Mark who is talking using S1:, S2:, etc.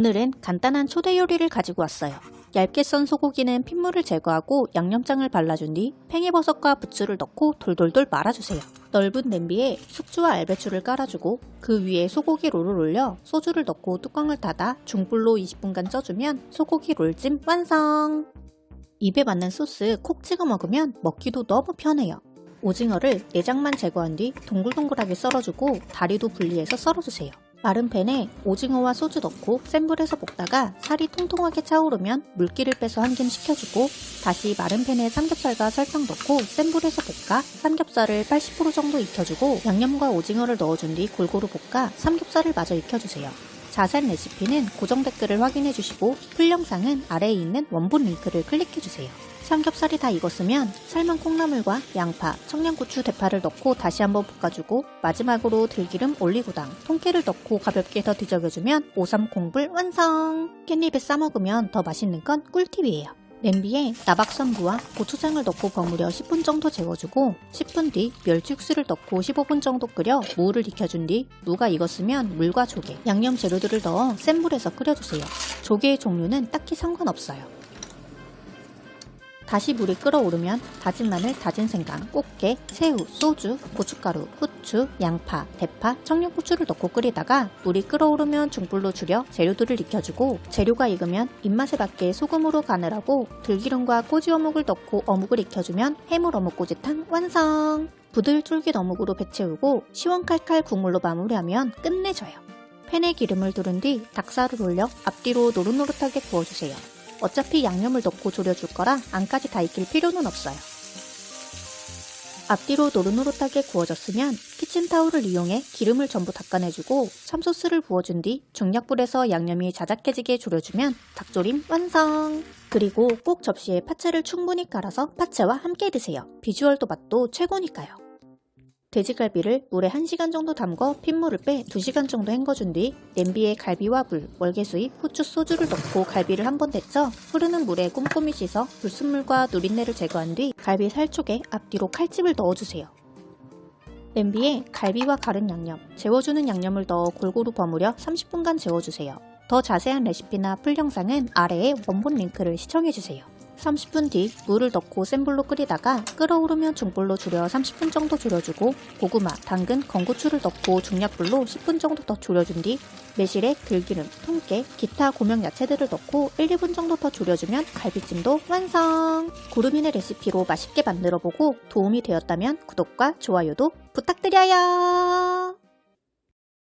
S1: 오늘은 간단한 초대 요리를 가지고 왔어요. 얇게 썬 소고기는 핏물을 제거하고 양념장을 발라준 뒤 팽이버섯과 부추를 넣고 돌돌돌 말아주세요. 넓은 냄비에 숙주와 알배추를 깔아주고 그 위에 소고기 롤을 올려 소주를 넣고 뚜껑을 닫아 중불로 20분간 쪄주면 소고기 롤찜 완성! 입에 맞는 소스 콕 찍어 먹으면 먹기도 너무 편해요. 오징어를 내장만 제거한 뒤 동글동글하게 썰어주고 다리도 분리해서 썰어주세요. 마른 팬에 오징어와 소주 넣고 센 불에서 볶다가 살이 통통하게 차오르면 물기를 빼서 한 김 식혀주고 다시 마른 팬에 삼겹살과 설탕 넣고 센 불에서 볶아 삼겹살을 80% 정도 익혀주고 양념과 오징어를 넣어준 뒤 골고루 볶아 삼겹살을 마저 익혀주세요. 자세한 레시피는 고정 댓글을 확인해 주시고 풀 영상은 아래에 있는 원본 링크를 클릭해 주세요. 삼겹살이 다 익었으면 삶은 콩나물과 양파, 청양고추, 대파를 넣고 다시 한번 볶아주고 마지막으로 들기름, 올리고당, 통깨를 넣고 가볍게 더 뒤적여주면 오삼 콩불 완성! 깻잎에 싸먹으면 더 맛있는 건 꿀팁이에요. 냄비에 나박선부와 고추장을 넣고 버무려 10분 정도 재워주고 10분 뒤 멸치 육수를 넣고 15분 정도 끓여 무를 익혀준 뒤 무가 익었으면 물과 조개, 양념 재료들을 넣어 센 불에서 끓여주세요. 조개의 종류는 딱히 상관없어요. 다시 물이 끓어오르면 다진 마늘, 다진 생강, 꽃게, 새우, 소주, 고춧가루, 후추, 양파, 대파, 청양고추를 넣고 끓이다가 물이 끓어오르면 중불로 줄여 재료들을 익혀주고 재료가 익으면 입맛에 맞게 소금으로 간을 하고 들기름과 꼬지 어묵을 넣고 어묵을 익혀주면 해물 어묵 꼬지탕 완성! 부들 쫄깃 어묵으로 배채우고 시원칼칼 국물로 마무리하면 끝내줘요. 팬에 기름을 두른 뒤 닭살을 올려 앞뒤로 노릇노릇하게 구워주세요. 어차피 양념을 넣고 졸여줄 거라 안까지 다 익힐 필요는 없어요. 앞뒤로 노릇노릇하게 구워졌으면 키친타올을 이용해 기름을 전부 닦아내주고 참소스를 부어준 뒤 중약불에서 양념이 자작해지게 졸여주면 닭조림 완성! 그리고 꼭 접시에 파채를 충분히 깔아서 파채와 함께 드세요. 비주얼도 맛도 최고니까요. 돼지갈비를 물에 1시간 정도 담궈 핏물을 빼 2시간 정도 헹궈준 뒤 냄비에 갈비와 물, 월계수잎, 후추, 소주를 넣고 갈비를 한 번 데쳐 흐르는 물에 꼼꼼히 씻어 불순물과 누린내를 제거한 뒤 갈비 살쪽에 앞뒤로 칼집을 넣어주세요. 냄비에 갈비와 가른 양념, 재워주는 양념을 넣어 골고루 버무려 30분간 재워주세요. 더 자세한 레시피나 풀 영상은 아래에 원본 링크를 시청해주세요. 30분 뒤 물을 넣고 센 불로 끓이다가 끓어오르면 중불로 줄여 30분 정도 졸여주고 고구마, 당근, 건고추를 넣고 중약불로 10분 정도 더 졸여준 뒤 매실에 들기름, 통깨, 기타 고명 야채들을 넣고 1, 2분 정도 더 졸여주면 갈비찜도 완성! 구름이네 레시피로 맛있게 만들어보고 도움이 되었다면 구독과 좋아요도 부탁드려요!